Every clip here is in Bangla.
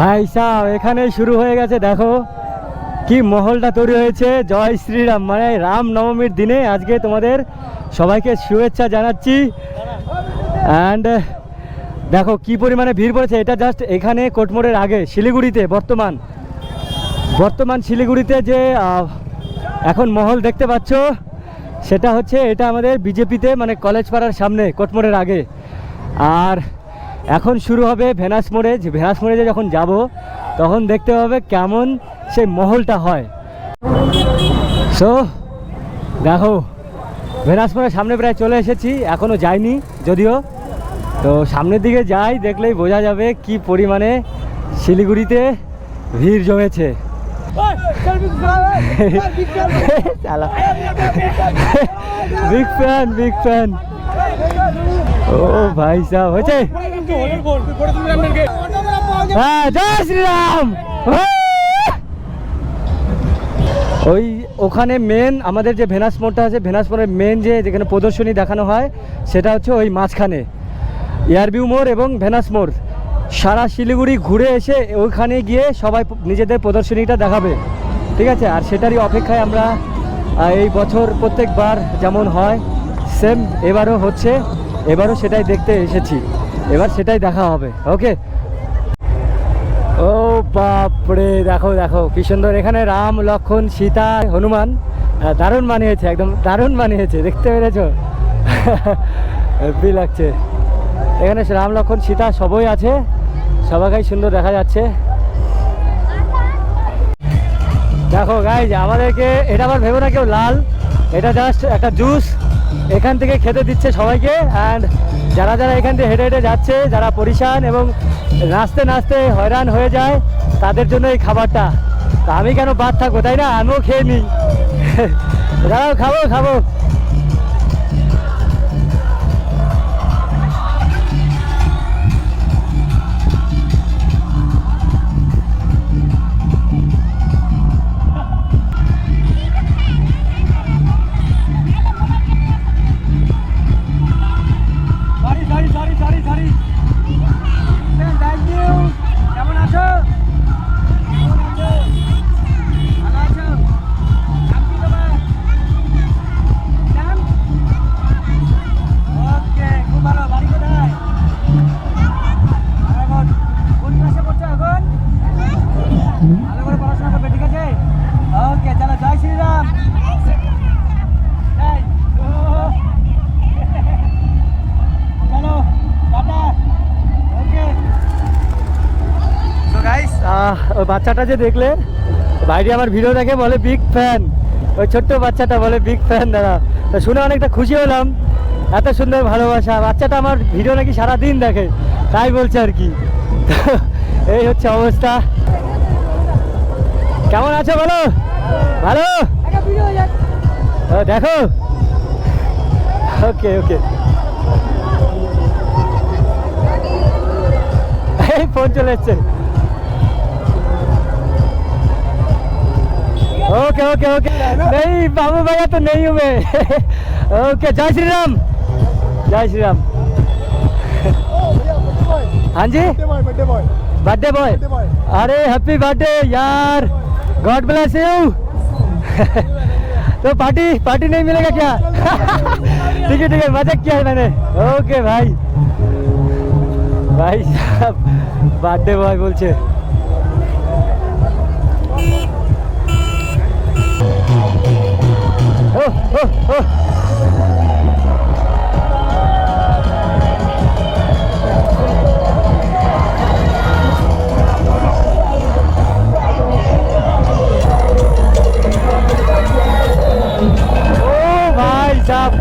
ভাই সাহ এখানে শুরু হয়ে গেছে, দেখো। কি মহলটা তৈরি হয়েছে। জয় শ্রীরাম মানে রাম নবমীর দিনে আজকে তোমাদের সবাইকে শুভেচ্ছা জানাচ্ছি। অ্যান্ড দেখো, কি পরিমাণে ভিড় পড়েছে, এটা জাস্ট এখানে কোটমোড়ের আগে, শিলিগুড়িতে, বর্তমান। বর্তমান শিলিগুড়িতে যে এখন মহল দেখতে পাচ্ছ, সেটা হচ্ছে, এটা আমাদের বিজেপিতে মানে কলেজ পাড়ার সামনে, কোটমোড়ের আগে। আর এখন শুরু হবে ভেনাস মোড়ে। ভেনাস মোড়ে যখন যাব, তখন দেখতে হবে কেমন সেই মহলটা হয়। সো দেখো, ভেনাস মোড়ের সামনে প্রায় চলে এসেছি এখনও যাইনি যদিও। তো সামনের দিকে যাই, দেখলেই বোঝা যাবে কি পরিমাণে শিলিগুড়িতে ভিড় জমেছে। ও ভাই সাহেব, হয়েছে? হ্যাঁ ওই ওখানে মেন আমাদের যে ভেনাস মোড়টা আছে, ভেনাস মোড়ের মেন যে যেখানে প্রদর্শনী দেখানো হয়, সেটা হচ্ছে ওই মাঝখানে। এয়ারভিউ মোড় এবং ভেনাস মোড়। সারা শিলিগুড়ি ঘুরে এসে ওইখানে গিয়ে সবাই নিজেদের প্রদর্শনীটা দেখাবে। ঠিক আছে? আর সেটারই অপেক্ষায় আমরা এই বছর প্রত্যেকবার যেমন হয় সেম এবারও হচ্ছে, এবারও সেটাই দেখতে এসেছি। এবার সেটাই দেখা হবে ওকে ও বাপরে, দেখো দেখো, কি সুন্দর। এখানে রাম, লক্ষণ, সীতা, হনুমান দারুণ মানিয়েছে, একদম দারুণ মানিয়েছে, দেখতে পেরেছ? লাগছে। এখানে রাম, লক্ষণ, সীতা সবই আছে, সবাইকাই সুন্দর দেখা যাচ্ছে। দেখো গাইজ আমাদেরকে, এটা আবার ভেবো না কেউ, লাল। এটা জাস্ট একটা জুস এখান থেকে খেতে দিচ্ছে সবাইকে অ্যান্ড যারা যারা এখান থেকে হেঁটে হেঁটে যাচ্ছে, যারা পরিশান এবং নাচতে নাচতে হয়রান হয়ে যায়, তাদের জন্য এই খাবারটা। তা আমি কেন বাদ থাকব, তাই না? আমিও খেয়ে নিই। যারা খাব খাব। বাচ্চাটা যে দেখলে বাইরে আমার ভিডিও দেখে বলে বিগ ফ্যান ওই ছোট্ট বাচ্চাটা বলে বিগ ফ্যান দাদা। তো শুনে অনেকটা খুশি হলাম। এত সুন্দর ভালোবাসা। বাচ্চাটা আমার ভিডিও নাকি সারা দিন দেখে, তাই বলছে আর কি। এই হচ্ছে অবস্থা। কেমন আছো বলো? ভালো? দেখো। ওকে ওকে এই ফোন চলে এসছে। ओके ओके ओके नहीं, बाबू भैया तो नहीं हूँ मैं ओके जय श्री राम। जय श्री राम। हाँ जी? बर्थडे बॉय अरे हैप्पी बर्थडे यार। गॉड ब्लेस यू तो पार्टी पार्टी नहीं मिलेगा क्या? ठीक है ठीक है मज़ाक किया है मैंने। ओके भाई। भाई साहब बर्थडे बॉय बोल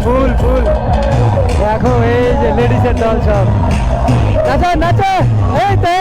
ফুল ফুল দেখো এই যে লেডিসের দল সব নাচো নাচো এই তো